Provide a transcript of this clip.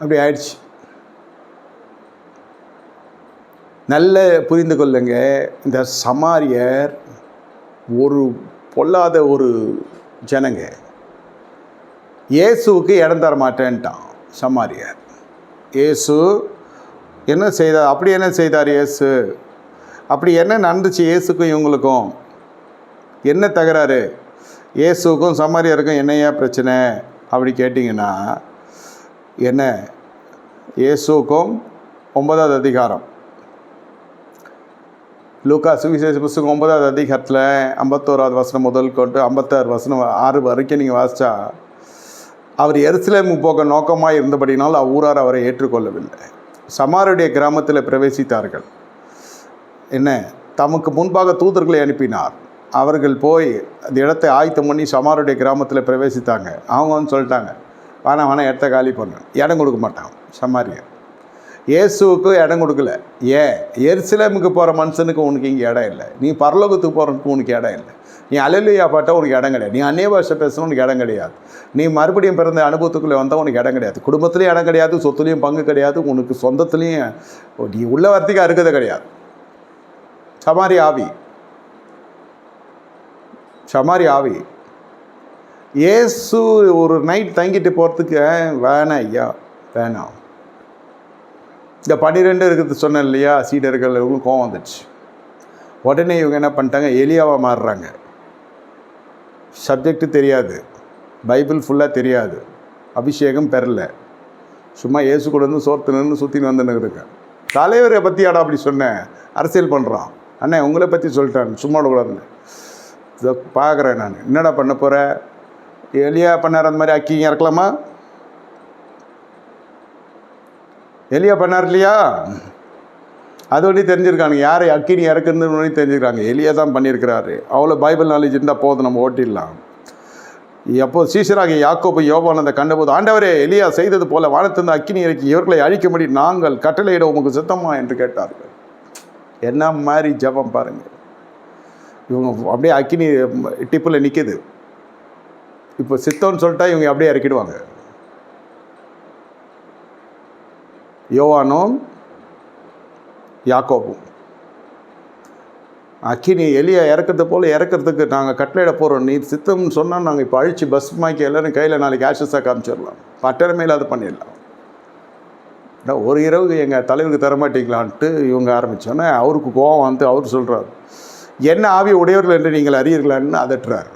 அப்படி ஆயிடுச்சு. நல்ல புரிந்து கொள்ளுங்க. இந்த சமாரியர் ஒரு பொல்லாத ஒரு ஜனங்க. இயேசுவுக்கு இடம் தர மாட்டேன்ட்டான் சமாரியர். இயேசு என்ன செய்தார்? அப்படி என்ன செய்தார் இயேசு? அப்படி என்ன நடந்துச்சு இயேசுக்கும் இவங்களுக்கும்? என்ன தகராறு? இயேசுக்கும் சமாரியருக்கும் என்னையா பிரச்சனை? அப்படி கேட்டிங்கன்னா என்ன? இயேசுக்கும் ஒன்பதாவது அதிகாரம். லூக்கா சுவிசேஷ புஸ்தகம் ஒன்பதாவது அதிகாரத்தில் ஐம்பத்தோராவது வசனம் முதல் கொண்டு ஐம்பத்தாறு வசனம் ஆறு வரைக்கும் நீங்கள் வாசித்தா அவர் எருசலேமுக்கு போக நோக்கமாக இருந்தபடினால் அவ்வூரார் அவரை ஏற்றுக்கொள்ளவில்லை. சமாருடைய கிராமத்தில் பிரவேசித்தார்கள். என்ன? தமக்கு முன்பாக தூதர்களை அனுப்பினார். அவர்கள் போய் அந்த இடத்தை ஆயத்தம் பண்ணி சமாருடைய கிராமத்தில் பிரவேசித்தாங்க. அவங்க வந்து சொல்லிட்டாங்க வேணாம் வேணாம் இடத்த காலி பண்ணு. இடம் கொடுக்க மாட்டான். சமாரியன் இயேசுவுக்கு இடம் கொடுக்கல. ஏன் எருசலேமுக்கு போகிற மனுஷனுக்கு உனக்கு இங்கே இடம் இல்லை. நீ பரலோகத்துக்கு போகிறதுக்கு உனக்கு இடம் இல்லை. நீ அலலியா பாட்டா உனக்கு இடம் கிடையாது. நீ அந்நிய பாஷை பேசணும் உனக்கு இடம் கிடையாது. நீ மறுபடியும் பிறந்த அனுபவத்துக்குள்ளே வந்தால் உனக்கு இடம் கிடையாது. குடும்பத்துலேயும் இடம் கிடையாது சொத்துலேயும் பங்கு கிடையாது உனக்கு சொந்தத்துலேயும் நீ உள்ள வார்த்தைக்கு அருகதை கிடையாது. சமாரி ஆவி. சமாரி ஆவி. ஏசு ஒரு நைட் தங்கிட்டு போகிறதுக்கு வேணாம் ஐயா வேணாம் இந்த பன்னிரெண்டு இருக்கிறது சொன்னேன் இல்லையா சீடர்கள் இவங்களும் கோவம் வந்துடுச்சு. உடனே இவங்க என்ன பண்ணிட்டாங்க எலியாவாக மாறுறாங்க. சப்ஜெக்ட்டு தெரியாது. பைபிள் ஃபுல்லாக தெரியாது. அபிஷேகம் பெறல. சும்மா இயேசு கூட இருந்து சோர்த்து நின்று சுற்றின்னு வந்துன்னு இருக்கேன். தலைவரை பற்றி ஆடா அப்படி சொன்னேன் அரசியல் பண்ணுறான் அண்ணே உங்களை பற்றி சொல்லிட்டான். சும்மா கூடாதுன்னு இதை பார்க்குறேன் நான். என்னடா பண்ண போகிறேன் எலியா பண்ணார் அந்த மாதிரி அக்கி இறக்கலாமா எலியா பண்ணார் இல்லையா? அது ஒன்றி தெரிஞ்சிருக்காங்க யாரை அக்கினி இறக்குன்னு ஒன்றி தெரிஞ்சிருக்காங்க. எலியா தான் பண்ணியிருக்கிறாரு. அவ்வளோ பைபிள் நாலேஜ் இருந்தால் போதும் நம்ம ஓட்டிடலாம். எப்போ சீசராகி யாக்கோப்பு யோபான் அந்த கண்டபோது ஆண்டவரே எலியா செய்தது போல வானத்திருந்த அக்கினி இறக்கி இவர்களை அழிக்கும்படி நாங்கள் கட்டளையிட உமக்கு சித்தமா? என்று கேட்டார்கள். என்ன மாதிரி ஜெபம் பாருங்க. இவங்க அப்படியே அக்கினி டிப்பில் நிற்கிது இப்போ சித்தம்னு சொல்லிட்டா இவங்க அப்படியே இறக்கிடுவாங்க. யோவானும் யாக்கோபும். அக்கினி எலியா இறக்கிறது போல் இறக்கிறதுக்கு நாங்கள் கட்டளையிட போகிறோம் நீ சித்தம்னு சொன்னால் நாங்கள் இப்போ அழிச்சு பஸ் மாக்கி எல்லோரும் கையில் நாளைக்கு ஆஷஸாக காமிச்சிடலாம். பட்டரமே அது பண்ணிடலாம். ஒரு இரவு எங்கள் தலைவருக்கு தரமாட்டிங்களான்ட்டு இவங்க ஆரம்பித்தோன்னே அவருக்கு கோவம் வந்து அவர் சொல்கிறார் என்ன ஆவி உடையவர்கள் என்று நீங்கள் அறியீர்களான்னு அதட்டுறார்.